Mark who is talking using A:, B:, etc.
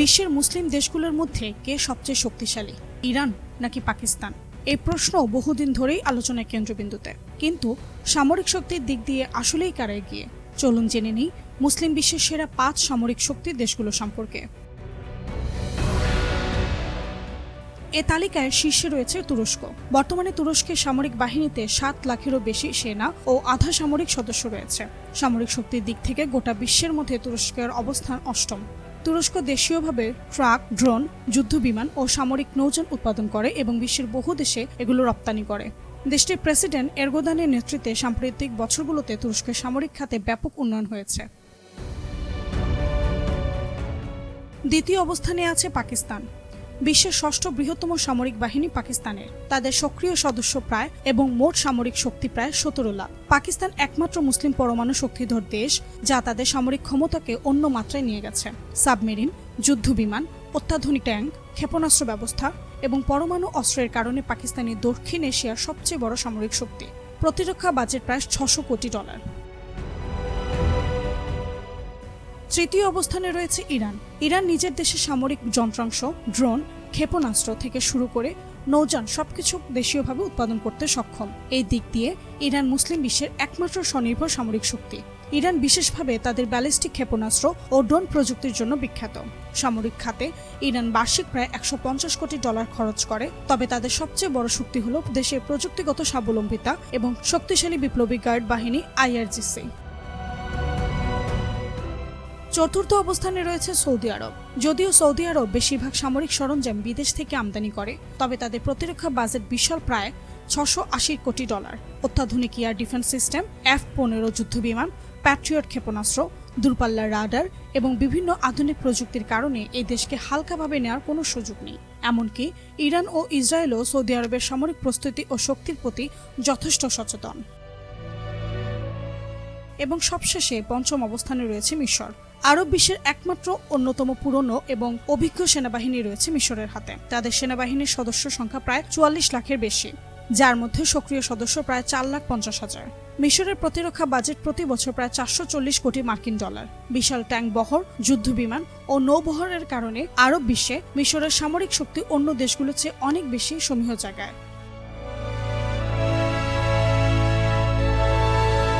A: বিশ্বের মুসলিম দেশগুলোর মধ্যে কে সবচেয়ে শক্তিশালী? ইরান নাকি পাকিস্তান? এই প্রশ্ন বহুদিন ধরেই আলোচনার কেন্দ্রবিন্দুতে। কিন্তু সামরিক শক্তির দিক দিয়ে আসলেই কারা এগিয়ে? চলুন জেনে নিই মুসলিম বিশ্বের সেরা পাঁচ সামরিক শক্তির দেশগুলো সম্পর্কে। এ তালিকায় শীর্ষে রয়েছে তুরস্ক। বর্তমানে তুরস্কের সামরিক বাহিনীতে সাত লাখেরও বেশি সেনা ও আধা সামরিক সদস্য রয়েছে। সামরিক শক্তির দিক থেকে গোটা বিশ্বের মধ্যে তুরস্কের অবস্থান অষ্টম। তুরস্ক দেশীয়ভাবে ট্রাক, ড্রোন, যুদ্ধবিমান ও সামরিক নৌযান উৎপাদন করে এবং বিশ্বের বহু দেশে এগুলো রপ্তানি করে। দেশটির প্রেসিডেন্ট এরগোদানের নেতৃত্বে সাম্প্রতিক বছরগুলোতে তুরস্কের সামরিক খাতে ব্যাপক উন্নয়ন হয়েছে। দ্বিতীয় অবস্থানে আছে পাকিস্তান। বিশ্বের ষষ্ঠ বৃহত্তম সামরিক বাহিনী পাকিস্তানের। তাদের সক্রিয় সদস্য প্রায় এবং মোট সামরিক শক্তি প্রায় সতেরো লাখ। পাকিস্তান একমাত্র মুসলিম পরমাণু শক্তিধর দেশ, যা তাদের সামরিক ক্ষমতাকে অন্য মাত্রায় নিয়ে গেছে। সাবমেরিন যুদ্ধবিমান অত্যাধুনিক ট্যাঙ্ক, ক্ষেপণাস্ত্র ব্যবস্থা এবং পরমাণু অস্ত্রের কারণে পাকিস্তানি দক্ষিণ এশিয়ার সবচেয়ে বড় সামরিক শক্তি। প্রতিরক্ষা বাজেট প্রায় ছশো কোটি ডলার। তৃতীয় অবস্থানে রয়েছে ইরান। ইরান নিজের দেশের সামরিক যন্ত্রাংশ, ড্রোন, ক্ষেপণাস্ত্র থেকে শুরু করে নৌযান সবকিছু দেশীয়ভাবে উৎপাদন করতে সক্ষম। এই দিক দিয়ে ইরান মুসলিম বিশ্বের একমাত্র স্বনির্ভর সামরিক শক্তি। ইরান বিশেষভাবে তাদের ব্যালিস্টিক ক্ষেপণাস্ত্র ও ড্রোন প্রযুক্তির জন্য বিখ্যাত। সামরিক খাতে ইরান বার্ষিক প্রায় একশো পঞ্চাশ কোটি ডলার খরচ করে, তবে তাদের সবচেয়ে বড় শক্তি হল দেশের প্রযুক্তিগত স্বাবলম্বিতা এবং শক্তিশালী বিপ্লবী গার্ড বাহিনী আইআরজিসি। চতুর্থ অবস্থানে রয়েছে সৌদি আরব। যদিও সৌদি আরব বেশিরভাগ সামরিক সরঞ্জাম বিদেশ থেকে আমদানি করে, তবে তাদের প্রতিরক্ষা বাজেট বিশাল প্রায় ছশো আশি কোটি ডলার। অত্যাধুনিক এয়ার ডিফেন্স সিস্টেম, এফ পনেরো যুদ্ধবিমান, প্যাট্রিয়ট ক্ষেপণাস্ত্র, দূরপাল্লার রাডার এবং বিভিন্ন আধুনিক প্রযুক্তির কারণে এই দেশকে হালকাভাবে নেওয়ার কোনো সুযোগ নেই। এমনকি ইরান ও ইসরায়েলও সৌদি আরবের সামরিক প্রস্তুতি ও শক্তির প্রতি যথেষ্ট সচেতন। এবং সবশেষে পঞ্চম অবস্থানে রয়েছে মিশর। আরব বিশ্বের একমাত্র অন্যতম পুরনো এবং অভিজ্ঞ সেনাবাহিনী রয়েছে মিশরের হাতে। তাদের সেনাবাহিনীর সদস্য সংখ্যা প্রায় চুয়াল্লিশ লাখের বেশি, যার মধ্যে সক্রিয় সদস্য প্রায় চার লাখ পঞ্চাশ হাজার। মিশরের প্রতিরক্ষা বাজেট প্রতি বছর প্রায় চারশো চল্লিশ কোটি মার্কিন ডলার। বিশাল ট্যাঙ্ক বহর যুদ্ধবিমান ও নৌবহরের কারণে আরব বিশ্বে মিশরের সামরিক শক্তি অন্য দেশগুলোর চেয়ে অনেক বেশি সমীহ জায়গায়।